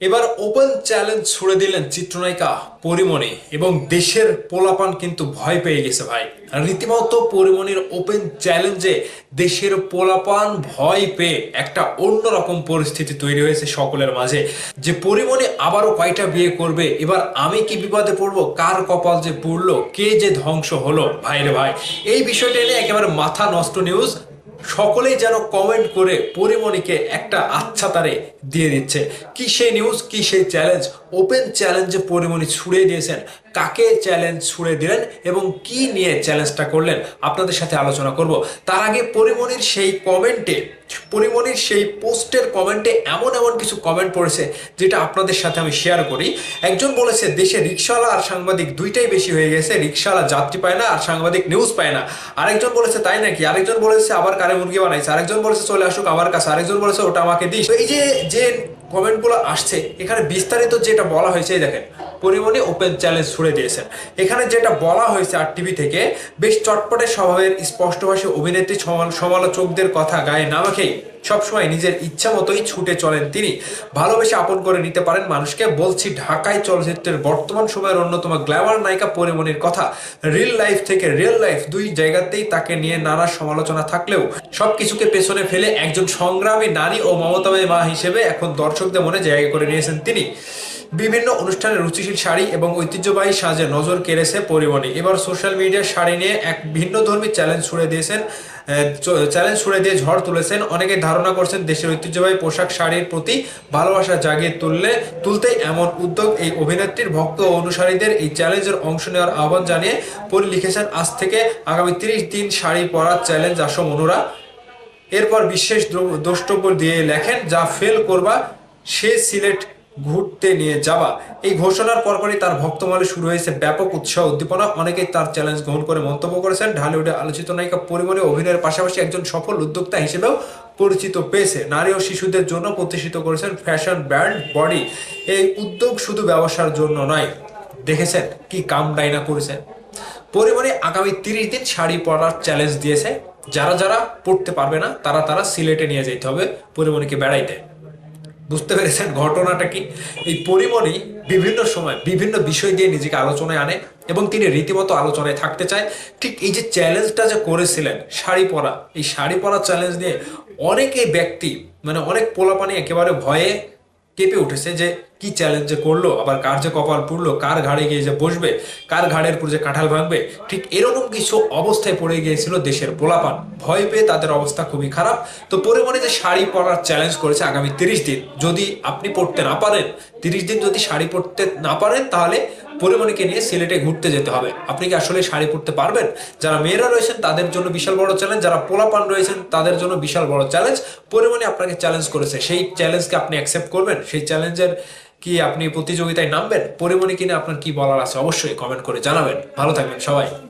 এবার open challenge ছুড়ে দিলেন চিত্রনায়িকা পরিমণি এবং দেশের পোলাপান কিন্তু ভয় পেয়ে গেছে ভাই। রীতিমতো পরিমণির ওপেন চ্যালেঞ্জে দেশের পোলাপান ভয় পেয়ে একটা অন্যরকম পরিস্থিতি তৈরি হয়েছে সকলের মাঝে। যে পরিমণি আবারও কয়টা বিয়ে করবে, এবার আমি কি বিপদে পড়ব, কার কপাল যে পড়ল, কে যে ধ্বংস হলো, ভাইরে ভাই। এই বিষয়টা নিয়ে একেবারে মাথা নষ্ট নিউজ সকলেই যেন কমেন্ট করে পরিমণিকে একটা আচ্ছা তারে দিয়ে দিচ্ছে। কি সেই নিউজ কি সেই চ্যালেঞ্জ ওপেন চ্যালেঞ্জে পরিমণি ছুড়ে দিয়েছেন। কাকে চ্যালেঞ্জ ছুড়ে দিলেন এবং কি নিয়ে চ্যালেঞ্জটা করলেন আপনাদের সাথে আলোচনা করব। তার আগে পরিমণির সেই কমেন্টে পরিমণির সেই পোস্টের কমেন্টে এমন এমন কিছু কমেন্ট পড়েছে যেটা আপনাদের সাথে আমি শেয়ার করি। একজন বলেছে, দেশে রিক্সাওয়ালা আর সাংবাদিক দুইটাই বেশি হয়ে গেছে রিক্সাওয়ালা যাত্রী পায় না আর সাংবাদিক নিউজ পায় না। আরেকজন বলেছে, তাই নাকি? আরেকজন বলেছে, আবার কারে মুরগি বানাইছে? আরেকজন বলেছে, চলে আসুক আমার কাছে। আরেকজন বলেছে, ওটা আমাকে দিস। এই যে যে কমেন্টগুলো আসছে, এখানে বিস্তারিত যেটা বলা হয়েছে দেখেন পরিমণি ওপেন চ্যালেঞ্জ ছুড়ে দিয়েছেন। এখানে যেটা বলা হয়েছে আর টিভি থেকে, বেশ চটপটে স্বভাবের স্পষ্টভাষী অভিনেত্রী সমাল- সমালোচকদের কথা গায়ে না মাখেই সবসময় নিজের ইচ্ছা মতোই ছুটে চলেন তিনি। ভালোবেসে আপন করে নিতে পারেন মানুষকে। বলছি, ঢাকায় চলচ্চিত্রের বর্তমান সময়ের অন্যতম গ্ল্যামার নায়িকা পরিমণির কথা। রিল লাইফ থেকে রিয়েল লাইফ দুই জায়গাতেই তাকে নিয়ে নানা সমালোচনা থাকলেও সবকিছুকে পেছনে ফেলে একজন সংগ্রামী নারী ও মমতাময়ী মা হিসেবে এখন দর্শকদের মনে জায়গা করে নিয়েছেন তিনি। বিভিন্ন অনুষ্ঠানে রুচিশীল শাড়ি এবং ঐতিহ্যবাহী সাজে নজর কেড়েছে পরিমণি। এবার সোশ্যাল মিডিয়ার শাড়ি নিয়ে এক ভিন্ন ধর্মী চ্যালেঞ্জ ছুড়ে দিয়েছেন চ্যালেঞ্জ ছুড়ে দিয়ে ঝড় তুলেছেন। অনেকে ধারণা করছেন দেশের ঐতিহ্যবাহী পোশাক শাড়ির প্রতি ভালোবাসা জাগিয়ে তুললে তুলতে এমন উদ্যোগ এই অভিনেত্রীর ভক্ত ও অনুসারীদের এই চ্যালেঞ্জের অংশ নেওয়ার আহ্বান জানিয়ে পরি লিখেছেন, আজ থেকে আগামী তিরিশ দিন শাড়ি পরার চ্যালেঞ্জ আসম অনুরা এরপর বিশেষ দ্র- দ্রষ্টব্য দিয়ে লেখেন, যা ফেল করবা, সে সিলেট ঘুরতে নিয়ে যাওয়া। এই ঘোষণার পরপরই তার ভক্তমহলে শুরু হয়েছে ব্যাপক উৎসাহ উদ্দীপনা। অনেকেই তার চ্যালেঞ্জ গ্রহণ করে মন্তব্য করেছেন। ঢালিউডে আলোচিত নায়িকা পরিমণি অভিনয়ের পাশাপাশি একজন সফল উদ্যোক্তা হিসেবেও পরিচিত পেয়েছে। নারী ও শিশুদের জন্য প্রতিষ্ঠিত করেছেন ফ্যাশন ব্র্যান্ড বডি এই উদ্যোগ শুধু ব্যবসার জন্য নয়, দেখেছেন কি কাম ডাইনা করেছেন। পরিমণি আগামী তিরিশ দিন শাড়ি পরার চ্যালেঞ্জ দিয়েছে। যারা যারা পড়তে পারবে না, তারা তারা সিলেটে নিয়ে যেতে হবে। পরিমণিকে বেড়াইতে। বুঝতে পেরেছেন ঘটনাটা কি? এই পরিমণি বিভিন্ন সময় বিভিন্ন বিষয় দিয়ে নিজেকে আলোচনায় আনে এবং তিনি রীতিমতো আলোচনায় থাকতে চায়। ঠিক এই যে চ্যালেঞ্জটা যে করেছিলেন, শাড়ি পরা, এই শাড়ি পরা চ্যালেঞ্জ নিয়ে অনেকে ব্যক্তি মানে অনেক পোলাপানি একেবারে ভয়ে কেঁপে উঠেছে যে কি চ্যালেঞ্জ যে করল, আবার কার যে কপাল পুড়লো, কার ঘাড়ে গিয়ে যে বসবে, কার ঘাড়ের পুরো যে কাঁঠাল ভাঙবে, ঠিক এরকম কিছু অবস্থায় পড়ে গিয়েছিল দেশের পোলাপান। ভয় পেয়ে তাদের অবস্থা খুবই খারাপ। তো পরিমাণে যে শাড়ি পরার চ্যালেঞ্জ করেছে আগামী তিরিশ দিন, যদি আপনি পড়তে না পারেন, তিরিশ দিন যদি শাড়ি পরতে না পারেন, তাহলে পরিমণিকে নিয়ে সিলেটে ঘুরতে যেতে হবে। আপনি কি আসলে শাড়ি পরতে পারবেন? যারা মেয়েরা রয়েছেন, তাদের জন্য বিশাল বড় চ্যালেঞ্জ যারা পোলাপান রয়েছেন, তাদের জন্য বিশাল বড় চ্যালেঞ্জ পরিমণি আপনাকে চ্যালেঞ্জ করেছে। সেই চ্যালেঞ্জকে আপনি অ্যাকসেপ্ট করবেন? সেই চ্যালেঞ্জের কি আপনি প্রতিযোগিতায় নামবেন? পরিমণি কিনে আপনার কি বলার আছে? অবশ্যই কমেন্ট করে জানাবেন। ভালো থাকবেন সবাই।